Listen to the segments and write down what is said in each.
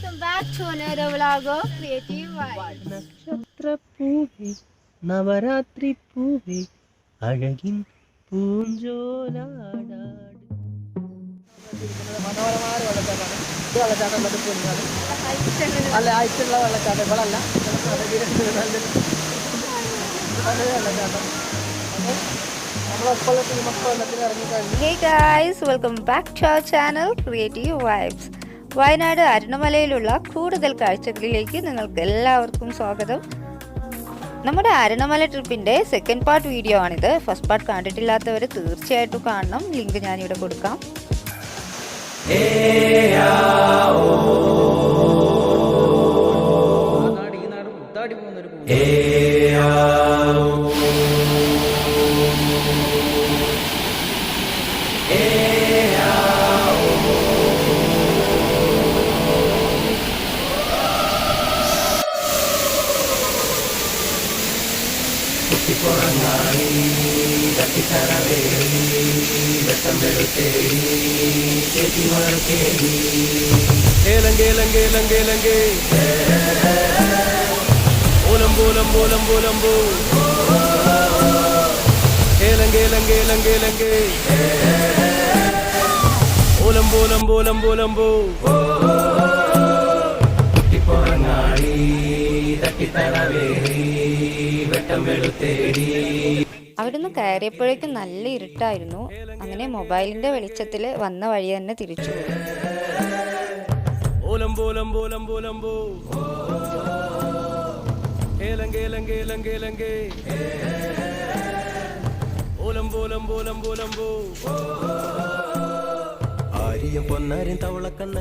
welcome back to another vlog of Creative Vibes. നക്ഷത്രപ്പൂവേ Navaratri പൂവേ അഴകിൻ പൂഞ്ചോലാടാട് മനോഹരമായ വെള്ളച്ചാട്ടമാണ് ഇത് വെള്ളച്ചാട്ടം ഉള്ളത് പൊന്നാണ് അല്ല ആയിട്ടുള്ള വെള്ളച്ചാട്ടം ഇവളല്ല നല്ലൊരു നല്ലൊരു വെള്ളച്ചാട്ടം അപ്പോൾ നമ്മളൊപ്പമുള്ള ടീമൊക്കെ വെള്ളത്തിൽ ഇറങ്ങിക്കഴിഞ്ഞു Hey guys, welcome back to our channel Creative Vibes. Wayanad അരുണമലയിലുള്ള കൂടുതൽ കാഴ്ചകളിലേക്ക് നിങ്ങൾക്ക് എല്ലാവർക്കും സ്വാഗതം. നമ്മുടെ അരുണമല ട്രിപ്പിന്റെ സെക്കൻഡ് പാർട്ട് വീഡിയോ ആണിത്. ഫസ്റ്റ് പാർട്ട് കണ്ടിട്ടില്ലാത്തവർ തീർച്ചയായിട്ടും കാണണം. ലിങ്ക് ഞാനിവിടെ കൊടുക്കാം. ഏലങ്കേ ലങ്കേ ലങ്കേ ലങ്കേ ഓലംബോ ലംബോ ലംബോ ലംബോ ഏലങ്കേ ലങ്കേ ലങ്കേ ലങ്കേ ഓലംബോ ലംബോ ലംബോ ലംബോ അവിടുന്ന് കയറിയപ്പോഴേക്കും നല്ല ഇരുട്ടായിരുന്നു. അങ്ങനെ മൊബൈലിന്റെ വെളിച്ചത്തിൽ വന്ന വഴി തന്നെ തിരിച്ചു.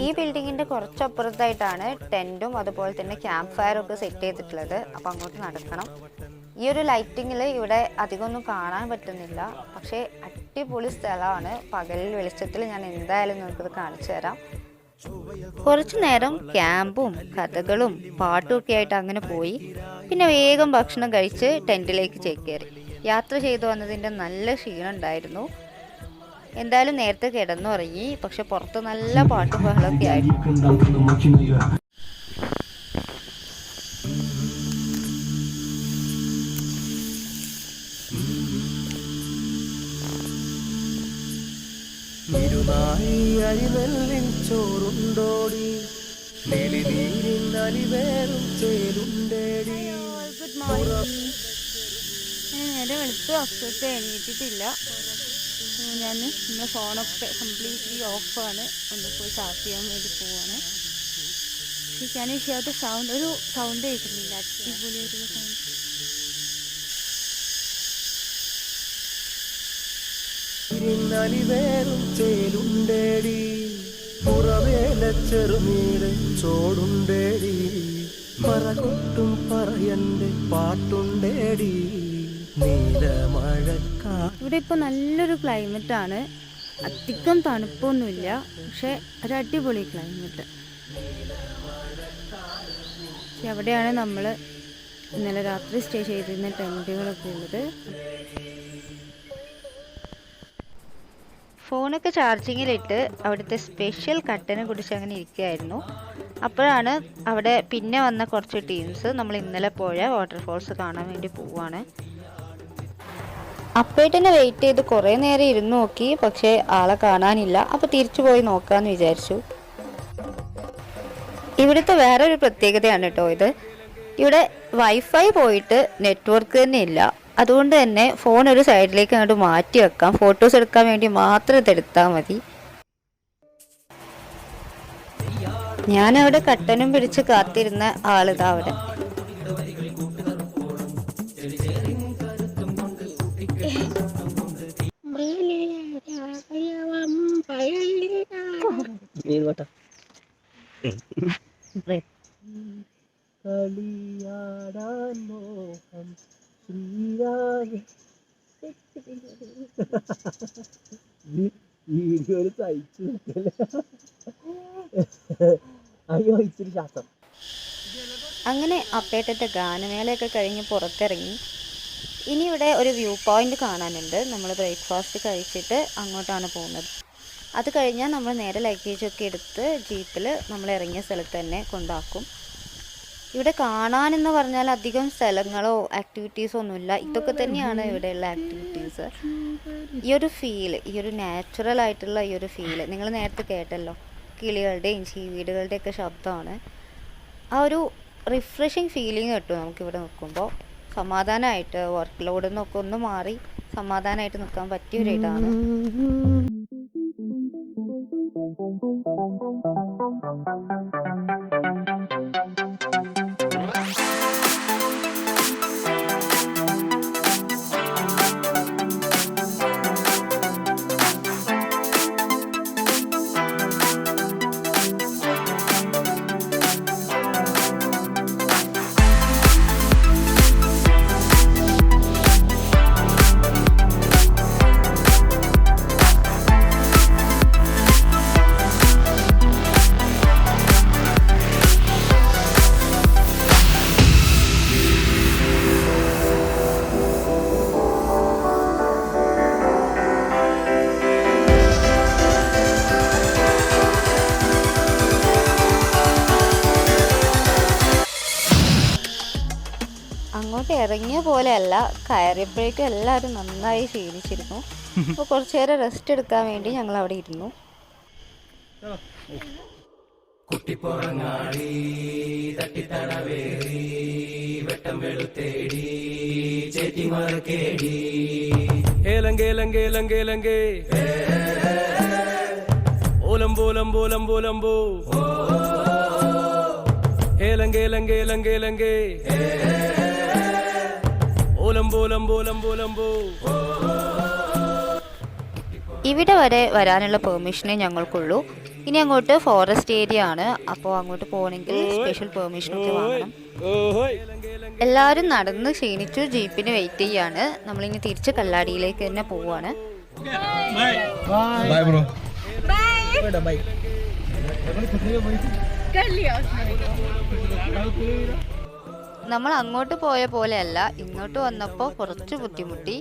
ഈ ബിൽഡിങ്ങിന്റെ കുറച്ചപ്പുറത്തായിട്ടാണ് ടെന്റും അതുപോലെ തന്നെ ക്യാമ്പ് ഫയറും ഒക്കെ സെറ്റ് ചെയ്തിട്ടുള്ളത്. അപ്പൊ അങ്ങോട്ട് നടക്കണം. ഈ ഒരു ലൈറ്റിങ്ങിൽ ഇവിടെ അധികമൊന്നും കാണാൻ പറ്റുന്നില്ല. പക്ഷേ അടിപൊളി സ്ഥലമാണ്. പകലിൽ വെളിച്ചത്തിൽ ഞാൻ എന്തായാലും നിങ്ങൾക്കിത് കാണിച്ചു തരാം. കുറച്ചു നേരം ക്യാമ്പും കഥകളും പാട്ടും ഒക്കെ ആയിട്ട് അങ്ങനെ പോയി. പിന്നെ വേഗം ഭക്ഷണം കഴിച്ച് ടെന്റിലേക്ക് ചേക്കേറി യാത്ര ചെയ്തു വന്നതിന്റെ നല്ല ക്ഷീണം ഉണ്ടായിരുന്നു. എന്തായാലും നേരത്തെ കിടന്നുറങ്ങി. പക്ഷെ പുറത്ത് നല്ല പാട്ടും ബഹളമൊക്കെ ആയിരുന്നു തിരുനായി അരിനെല്ലിൻ ചോറുണ്ടോടി? നെളിനീരിൻ അലിവേറും ചേലുണ്ടേടി നേരെ വെളുത്ത് അപ്പത്തെ എണീറ്റിട്ടില്ല. ഞാൻ നമ്മുടെ ഫോണൊക്കെ കംപ്ലീറ്റ്ലി ഓഫാണ് ഒന്ന് പോയി ചാർജ് ചെയ്യാൻ വേണ്ടി പോവാണ്. ഞാൻ ചെയ്യാത്ത സൗണ്ട് ഒരു സൗണ്ട് കേൾക്കുന്നില്ല. അടിപൊളിയായിട്ടുള്ള സൗണ്ട് അലിവേറും ചേലുണ്ടേടി. പുറവേല ചെറുമീട് ചോടുണ്ടേടി. പറകൊട്ടും പറയന്റെ പാട്ടുണ്ടേടി. ഇവിടെ ഇപ്പൊ നല്ലൊരു ക്ലൈമറ്റ് ആണ് അധികം തണുപ്പൊന്നുമില്ല. പക്ഷെ ഒരു അടിപൊളി ക്ലൈമറ്റ്. എവിടെയാണ് നമ്മൾ ഇന്നലെ രാത്രി സ്റ്റേ ചെയ്തിരുന്ന ടെന്റുകളൊക്കെ ഉള്ളത്. ഫോണൊക്കെ ചാർജിങ്ങിലിട്ട് അവിടുത്തെ സ്പെഷ്യൽ കട്ടനെ കുറിച്ച് അങ്ങനെ ഇരിക്കുകയായിരുന്നു അപ്പോഴാണ് അവിടെ പിന്നെ വന്ന കുറച്ച് ടീംസ് നമ്മൾ ഇന്നലെ പോയ വാട്ടർഫോൾസ് കാണാൻ വേണ്ടി പോവാണ് അപ്പേട്ടനെ വെയിറ്റ് ചെയ്ത് കുറേ നേരം ഇരുന്ന് നോക്കി പക്ഷേ ആളെ കാണാനില്ല. അപ്പോൾ തിരിച്ചു പോയി നോക്കാമെന്ന് വിചാരിച്ചു. ഇവിടുത്തെ വേറൊരു പ്രത്യേകതയാണ് കേട്ടോ ഇത്. ഇവിടെ വൈഫൈ പോയിട്ട് നെറ്റ്വർക്ക് തന്നെ ഇല്ല അതുകൊണ്ട് തന്നെ ഫോൺ ഒരു സൈഡിലേക്ക് അങ്ങോട്ട് മാറ്റി വെക്കാം. ഫോട്ടോസ് എടുക്കാൻ വേണ്ടി മാത്രം ഇതെടുത്താൽ മതി. ഞാനവിടെ കട്ടനും പിടിച്ച് കാത്തിരുന്ന ആളിതാ അവിടെ. കളിയാടാൻ മോഹം. അയ്യോ ഇച്ചിരി അങ്ങനെ അപ്പേട്ടത്തെ ഗാനമേളയൊക്കെ കഴിഞ്ഞ് പുറത്തിറങ്ങി. ഇനി ഇവിടെ ഒരു വ്യൂ പോയിന്റ് കാണാനുണ്ട്. നമ്മൾ ബ്രേക്ക്ഫാസ്റ്റ് കഴിച്ചിട്ട് അങ്ങോട്ടാണ് പോകുന്നത്. അത് കഴിഞ്ഞാൽ നമ്മൾ നേരെ ലഗേജൊക്കെ എടുത്ത് ജീപ്പിൽ നമ്മൾ ഇറങ്ങിയ സ്ഥലത്ത് തന്നെ കൊണ്ടാക്കും. ഇവിടെ കാണാനെന്ന് പറഞ്ഞാൽ അധികം സ്ഥലങ്ങളോ ആക്ടിവിറ്റീസോ ഒന്നുമില്ല. ഇതൊക്കെ തന്നെയാണ് ഇവിടെയുള്ള ആക്ടിവിറ്റീസ് ഈ ഒരു ഫീൽ ഈ ഒരു നാച്ചുറൽ ആയിട്ടുള്ള ഈ ഒരു ഫീൽ നിങ്ങൾ നേരത്തെ കേട്ടല്ലോ കിളികളുടെയും ചീവീടുകളുടെയൊക്കെ ശബ്ദമാണ്. ആ ഒരു റിഫ്രഷിങ് ഫീലിംഗ് കിട്ടും നമുക്കിവിടെ നിൽക്കുമ്പോൾ. സമാധാനമായിട്ട് വർക്ക് ലോഡിൽ നിന്നൊക്കെ ഒന്ന് മാറി സമാധാനമായിട്ട് നിൽക്കാൻ പറ്റിയ ഒരു ഇടാണ് അങ്ങോട്ട് ഇറങ്ങിയ പോലെയല്ല. കയറിയപ്പോഴേക്കും എല്ലാവരും നന്നായി ശീലിച്ചിരുന്നു. അപ്പോൾ കുറച്ചു നേരം റെസ്റ്റ് എടുക്കാൻ വേണ്ടി ഞങ്ങൾ അവിടെ ഇരുന്നു ഇവിടെ വരെ വരാനുള്ള പെർമിഷനേ ഞങ്ങൾക്കുള്ളൂ. ഇനി അങ്ങോട്ട് ഫോറസ്റ്റ് ഏരിയ ആണ്. അപ്പോൾ അങ്ങോട്ട് പോകണമെങ്കിൽ സ്പെഷ്യൽ പെർമിഷനൊക്കെ വാങ്ങണം. എല്ലാവരും നടന്ന് ക്ഷീണിച്ചു. ജീപ്പിന് വെയിറ്റ് ചെയ്യാണ്. നമ്മളിനി തിരിച്ച് കല്ലാടിയിലേക്ക് തന്നെ പോവാണ്. ബൈ നമ്മൾ അങ്ങോട്ട് പോയ പോലെയല്ല. ഇങ്ങോട്ട് വന്നപ്പോൾ കുറച്ച് ബുദ്ധിമുട്ടി.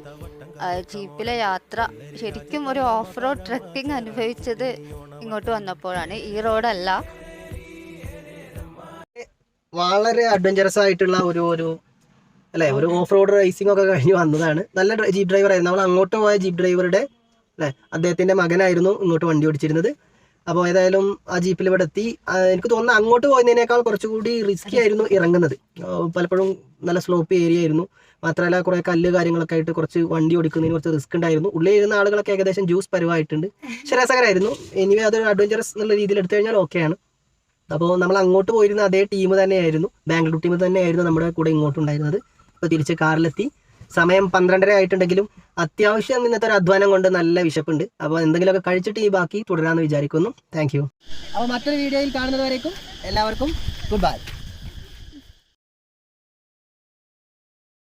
ജീപ്പിലെ യാത്ര ശരിക്കും ഒരു ഓഫ് റോഡ് ട്രക്കിംഗ് അനുഭവിച്ചത് ഇങ്ങോട്ട് വന്നപ്പോഴാണ്. ഈ റോഡല്ല. വളരെ അഡ്വഞ്ചറസ് ആയിട്ടുള്ള ഒരു ഒരു അല്ലേ ഒരു ഓഫ് റോഡ് റേസിംഗ് ഒക്കെ കഴിഞ്ഞ് വന്നതാണ്. നല്ല ജീപ്പ് ഡ്രൈവർ ആയിരുന്നു നമ്മൾ അങ്ങോട്ട് പോയ ജീപ്പ് ഡ്രൈവറുടെ അല്ലേ അദ്ദേഹത്തിന്റെ മകനായിരുന്നു ഇങ്ങോട്ട് വണ്ടി ഓടിച്ചിരുന്നത്. അപ്പോൾ ഏതായാലും ആ ജീപ്പിൽ ഇവിടെ എത്തി. എനിക്ക് തോന്നുന്നു അങ്ങോട്ട് പോയതിനേക്കാൾ കുറച്ചുകൂടി റിസ്ക് ആയിരുന്നു ഇറങ്ങുന്നത്. പലപ്പോഴും നല്ല സ്ലോപ്പ് ഏരിയ ആയിരുന്നു. മാത്രമല്ല കുറേ കല്ല് കാര്യങ്ങളൊക്കെ ആയിട്ട് കുറച്ച് വണ്ടി ഓടിക്കുന്നതിന് കുറച്ച് റിസ്ക് ഉണ്ടായിരുന്നു. ഉള്ളിൽ ഇരുന്ന ആളുകളൊക്കെ ഏകദേശം ജ്യൂസ് പരുവായിട്ടുണ്ട്. പക്ഷേ രസകരമായിരുന്നു എനിവേ അതൊരു അഡ്വഞ്ചറസ് എന്നുള്ള രീതിയിൽ എടുത്തു കഴിഞ്ഞാൽ ഓക്കെയാണ് അപ്പോൾ നമ്മൾ അങ്ങോട്ട് പോയിരുന്ന അതേ ടീം തന്നെയായിരുന്നു. ബാംഗ്ലൂർ ടീം തന്നെയായിരുന്നു നമ്മുടെ കൂടെ ഇങ്ങോട്ടുണ്ടായിരുന്നത്. അപ്പോൾ തിരിച്ച് കാറിലെത്തി. സമയം പന്ത്രണ്ടര ആയിട്ടുണ്ടെങ്കിലും അത്യാവശ്യം ഇന്നത്തെ ഒരു അധ്വാനം കൊണ്ട് നല്ല വിശപ്പുണ്ട്. അപ്പോൾ എന്തെങ്കിലുമൊക്കെ കഴിച്ചിട്ട് ഈ ബാക്കി തുടരാമെന്ന് വിചാരിക്കുന്നു. താങ്ക് അപ്പോൾ മറ്റൊരു വീഡിയോയിൽ കാണുന്നതുവരേക്കും എല്ലാവർക്കും ഗുഡ് ബൈ